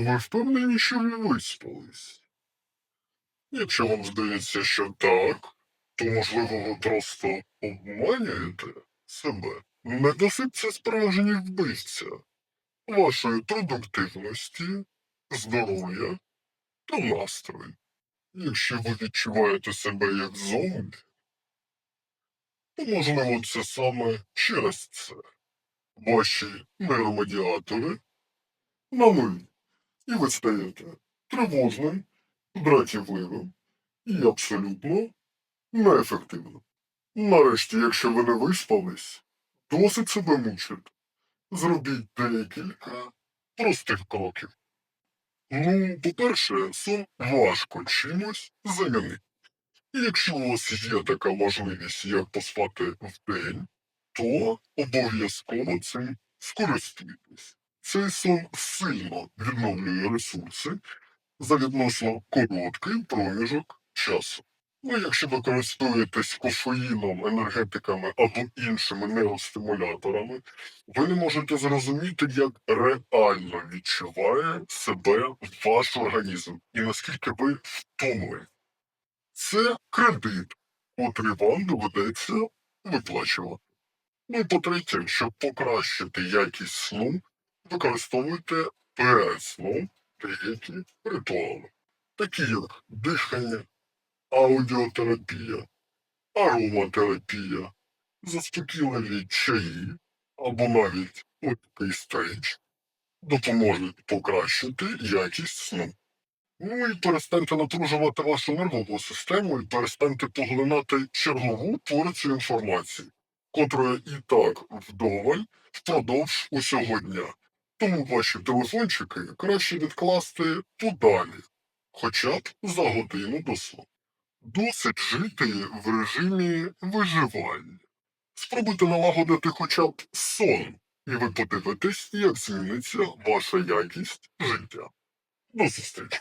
Ви впевнені, що ви виспались? Якщо вам здається, що так, то можливо ви просто обманюєте себе. Недосип це справжній вбивця вашої продуктивності, здоров'я та настрою. Якщо ви відчуваєте себе як зомбі, то можливо це саме через це. Ваші нейромедіатори на нулі. І ви стаєте тривожним, дратівливим і абсолютно неефективним. Нарешті, якщо ви не виспались, досить себе мучити. Зробіть декілька простих кроків. Ну, по-перше, сон важко чимось замінити. Якщо у вас є така можливість, як поспати вдень, то обов'язково цим скористуйтесь. Цей сон сильно відновлює ресурси за відносно короткий проміжок часу. Ну, якщо ви користуєтесь кофеїном, енергетиками або іншими нейростимуляторами, ви не можете зрозуміти, як реально відчуває себе ваш організм і наскільки ви втомлені. Це кредит, котрий вам доведеться виплачувати. Ну і по-третє, щоб покращити якість сну, використовуйте перед сном деякі ритуали, такі як дихання, аудіотерапія, ароматерапія, заспокійливі чаї або навіть легкий стрейч допоможуть покращити якість сну. Ну і перестаньте напружувати вашу нервову систему і перестаньте поглинати чергову порцію інформації, котрої і так вдоволь впродовж усього дня. Тому ваші телефончики краще відкласти подалі, хоча б за годину до сну. Досить жити в режимі виживання. Спробуйте налагодити хоча б сон, і ви подивитесь, як зміниться ваша якість життя. До зустрічі!